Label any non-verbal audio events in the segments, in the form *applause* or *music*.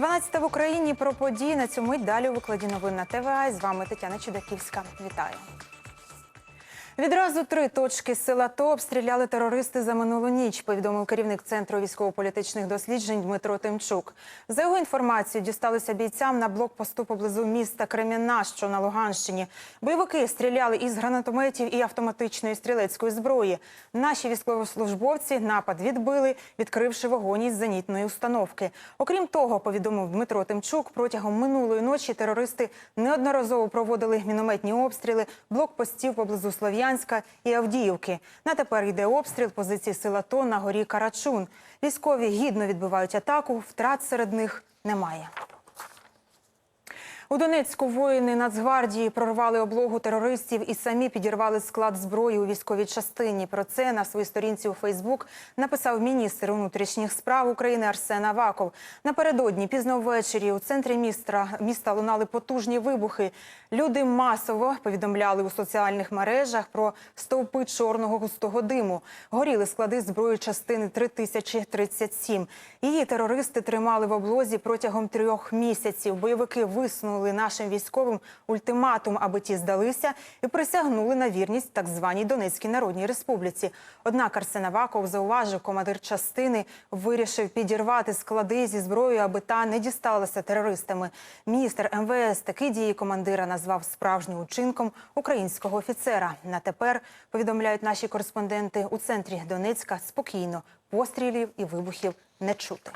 12 в Україні про події на цьому й далі у викладі новин на ТВА. З вами Тетяна Чудаківська. Вітаю. Відразу три точки села ТО обстріляли терористи за минулу ніч, повідомив керівник Центру військово-політичних досліджень Дмитро Тимчук. За його інформацією, дісталися бійцям на блокпосту поблизу міста Кремінна, що на Луганщині. Бойовики стріляли із гранатометів і автоматичної стрілецької зброї. Наші військовослужбовці напад відбили, відкривши вогонь із зенітної установки. Окрім того, повідомив Дмитро Тимчук, протягом минулої ночі терористи неодноразово проводили мінометні обстріли блокпостів поблизу Слов'янська і Авдіївки. На тепер йде обстріл позиції сила ТО на горі Карачун. Військові гідно відбивають атаку, втрат серед них немає. У Донецьку воїни Нацгвардії прорвали облогу терористів і самі підірвали склад зброї у військовій частині. Про це на своїй сторінці у Фейсбук написав міністр внутрішніх справ України Арсен Аваков. Напередодні пізно ввечері у центрі міста, міста лунали потужні вибухи. Люди масово повідомляли у соціальних мережах про стовпи чорного густого диму. Горіли склади зброї частини 3037. Її терористи тримали в облозі протягом трьох місяців. Бойовики висунули нашим військовим ультиматум, аби ті здалися, і присягнули на вірність так званій Донецькій Народній Республіці. Однак Арсен Аваков зауважив, командир частини вирішив підірвати склади зі зброєю, аби та не дісталася терористами. Міністр МВС такі дії командира назвав справжнім учинком українського офіцера. На тепер повідомляють наші кореспонденти у центрі Донецька спокійно пострілів і вибухів не чути.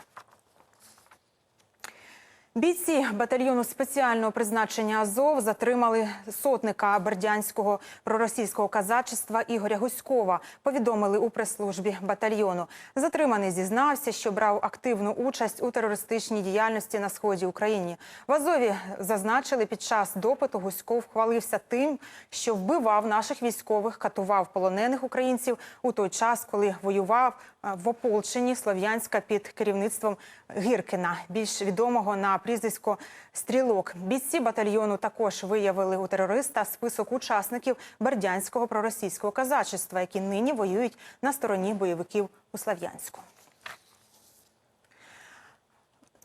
Бійці батальйону спеціального призначення Азов затримали сотника бердянського проросійського казачества Ігоря Гуськова. Повідомили у прес-службі батальйону. Затриманий зізнався, що брав активну участь у терористичній діяльності на сході України. В Азові зазначили, під час допиту Гуськов хвалився тим, що вбивав наших військових, катував полонених українців у той час, коли воював в Ополченні Слов'янська під керівництвом Гіркіна, більш відомого на прізвисько Стрілок. Бійці батальйону також виявили у терориста список учасників бердянського проросійського казачества, які нині воюють на стороні бойовиків у Слов'янську.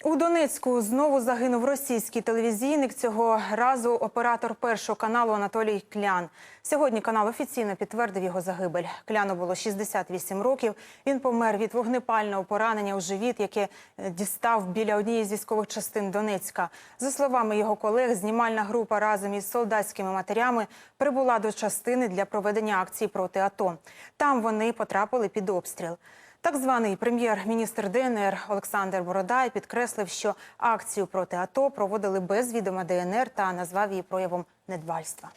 У Донецьку знову загинув російський телевізійник. Цього разу оператор першого каналу Анатолій Клян. Сьогодні канал офіційно підтвердив його загибель. Кляну було 68 років. Він помер від вогнепального поранення у живіт, яке е, дістав біля однієї з військових частин Донецька. За словами його колег, знімальна група разом із солдатськими матерями прибула до частини для проведення акції проти АТО. Там вони потрапили під обстріл. Так званий прем'єр-міністр ДНР Олександр Бородай підкреслив, що акцію проти АТО проводили без відома ДНР та назвав її проявом недбальства.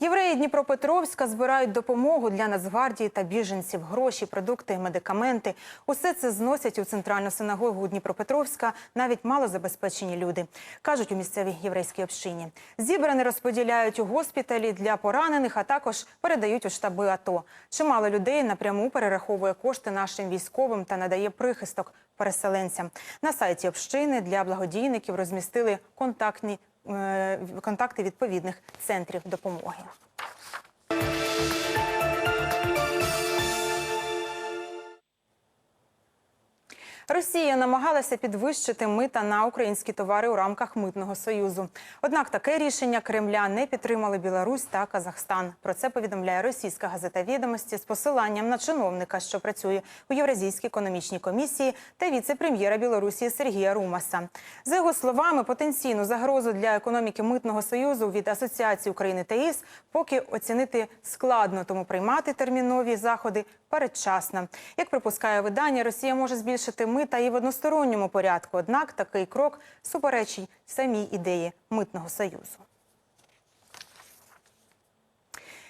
Євреї Дніпропетровська збирають допомогу для Нацгвардії та біженців, гроші, продукти, медикаменти. Усе це зносять у центральну синагогу Дніпропетровська навіть малозабезпечені люди, кажуть у місцевій єврейській общині. Зібране розподіляють у госпіталі для поранених, а також передають у штаби АТО. Чимало людей напряму перераховує кошти нашим військовим та надає прихисток переселенцям. На сайті общини для благодійників розмістили контактні контакти відповідних центрів допомоги. Росія намагалася підвищити мита на українські товари у рамках митного союзу. Однак таке рішення Кремля не підтримали Білорусь та Казахстан. Про це повідомляє російська газета відомості з посиланням на чиновника, що працює у Євразійській економічній комісії та віце-прем'єра Білорусі Сергія Румаса. За його словами, потенційну загрозу для економіки митного союзу від Асоціації України та ЄС поки оцінити складно, тому приймати термінові заходи передчасно. Як припускає видання, Росія може збільшити мита і в односторонньому порядку. Однак такий крок суперечить самій ідеї митного союзу.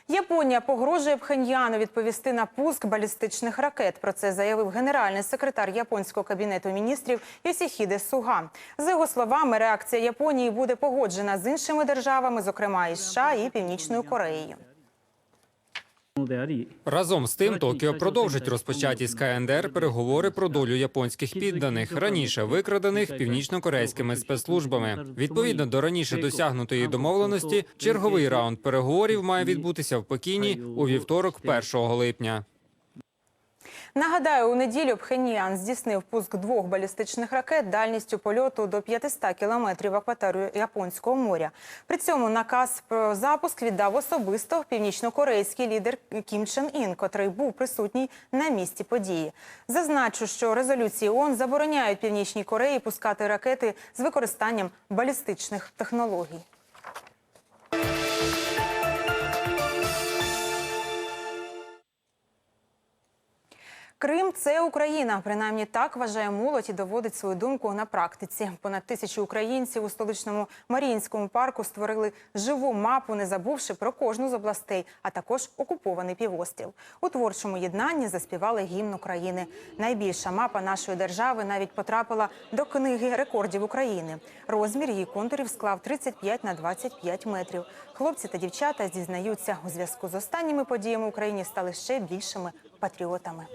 Японія погрожує Пхеньяну відповісти на пуск балістичних ракет. Про це заявив генеральний секретар японського кабінету міністрів Йосіхіде Суга. За його словами, реакція Японії буде погоджена з іншими державами, зокрема і США і Північною Кореєю. Разом з тим, Токіо продовжить розпочаті з КНДР переговори про долю японських підданих, раніше викрадених північно-корейськими спецслужбами. Відповідно до раніше досягнутої домовленості, черговий раунд переговорів має відбутися в Пекіні у вівторок, 1 липня. Нагадаю, у неділю Пхеньян здійснив пуск двох балістичних ракет дальністю польоту до 500 кілометрів в Японського моря. При цьому наказ про запуск віддав особисто північнокорейський лідер Кім Чен Ін, котрий був присутній на місці події. Зазначу, що резолюції ООН забороняють Північній Кореї пускати ракети з використанням балістичних технологій. Крим це Україна. Принаймні так вважає молодь і доводить свою думку на практиці. Понад тисячу українців у столичному Маріїнському парку створили живу мапу, не забувши про кожну з областей, а також окупований півострів. У творчому єднанні заспівали гімн України. Найбільша мапа нашої держави навіть потрапила до книги рекордів України. Розмір її контурів склав 35 на 25 метрів. Хлопці та дівчата зізнаються у зв'язку з останніми подіями в Україні стали ще більшими патріотами.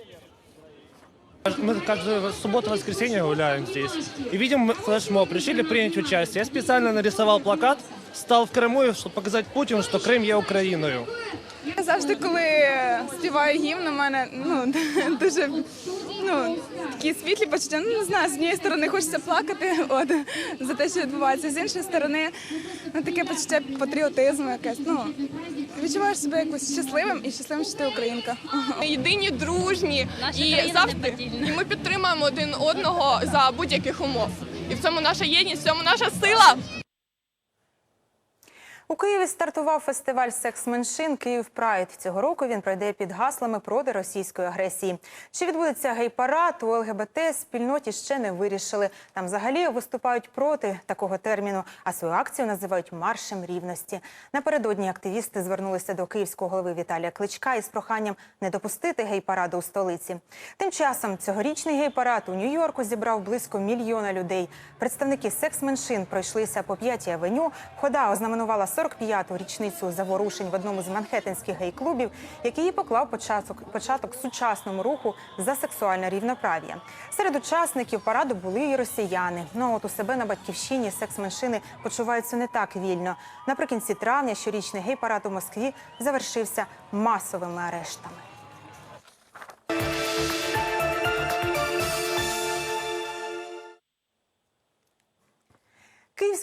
Мы каждую субботу-воскресенье гуляем здесь. И видим флешмоб, решили принять участие. Я специально нарисовал плакат, стал в Криму, чтобы показать Путину, что Крим є Україною. Я Завжди, коли співаю гімн, у мене ну *laughs* дуже ну такі світлі почуття. Ну не знаю, з однієї сторони хочеться плакати, *laughs* от за те, що відбувається. З іншої сторони, ну таке почуття патріотизму, якесь. Ну відчуваєш себе якось щасливим і щасливим, що ти українка. Ми єдині, дружні Наша і країна завжди неподільна. і ми підтримуємо один одного за будь-яких умов. І в цьому наша єдність, в цьому наша сила. У Києві стартував фестиваль секс-меншин Київ Прайд. Цього року він пройде під гаслами проти російської агресії. Чи відбудеться гей-парад у ЛГБТ спільноті ще не вирішили. Там взагалі виступають проти такого терміну, а свою акцію називають маршем рівності. Напередодні активісти звернулися до київського голови Віталія Кличка із проханням не допустити гей-параду у столиці. Тим часом цьогорічний гей-парад у Нью-Йорку зібрав близько мільйона людей. Представники секс-меншин пройшлися по п'ятій авеню. Хода ознаменувала 45-ту річницю заворушень в одному з манхеттенських гей-клубів, який поклав початок, початок сучасному руху за сексуальне рівноправ'я. Серед учасників параду були і росіяни. Ну от у себе на батьківщині секс-меншини почуваються не так вільно. Наприкінці травня щорічний гей-парад у Москві завершився масовими арештами.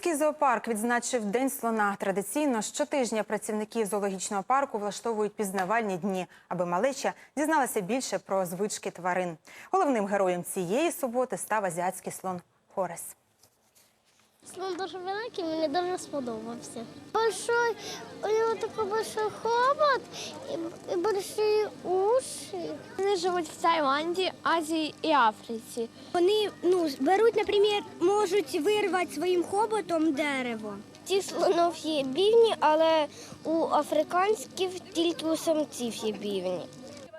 Київський зоопарк відзначив День слона. Традиційно щотижня працівники зоологічного парку влаштовують пізнавальні дні, аби малеча дізналася більше про звички тварин. Головним героєм цієї суботи став азіатський слон Хорес. Слон дуже великий, мені дуже сподобався. Большой, у нього такий большой хобот і, больші уші. Вони живуть в Таїланді, Азії і Африці. Вони ну беруть, наприклад, можуть вирвати своїм хоботом дерево. Ті слонов є бівні, але у африканських тільки у самців є бівні.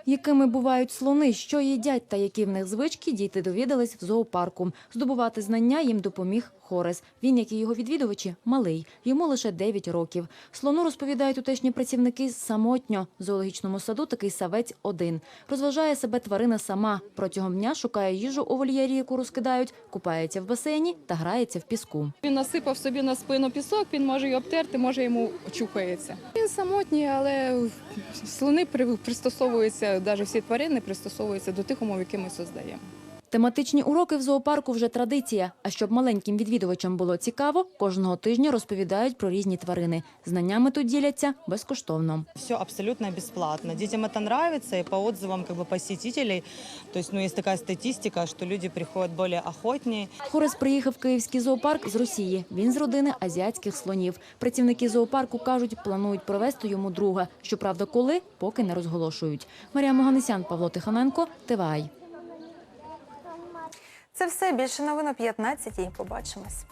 Якими бувають слони, що їдять та які в них звички, діти довідались в зоопарку. Здобувати знання їм допоміг Хорес. Він, як і його відвідувачі, малий. Йому лише 9 років. Слону розповідають утешні працівники самотньо. В зоологічному саду такий савець один. Розважає себе тварина сама. Протягом дня шукає їжу у вольєрі, яку розкидають, купається в басейні та грається в піску. Він насипав собі на спину пісок, він може й обтерти, може йому чухається. Він самотній, але слони при- пристосовуються, навіть всі тварини пристосовуються до тих умов, які ми создаємо. Тематичні уроки в зоопарку вже традиція. А щоб маленьким відвідувачам було цікаво, кожного тижня розповідають про різні тварини. Знаннями тут діляться безкоштовно. Все абсолютно бесплатно. Детям это нравится, и по отзывам как бы, посетителей, то есть ну, есть такая статистика, что люди приходят более охотнее. Хорес приїхав в київський зоопарк з Росії. Він з родини азіатських слонів. Працівники зоопарку кажуть, планують провести йому друга. Щоправда, коли поки не розголошують. Марія Моганесян, Павло Тихоненко, ТВАЙ. Це все більше новин о 15-й. Побачимось.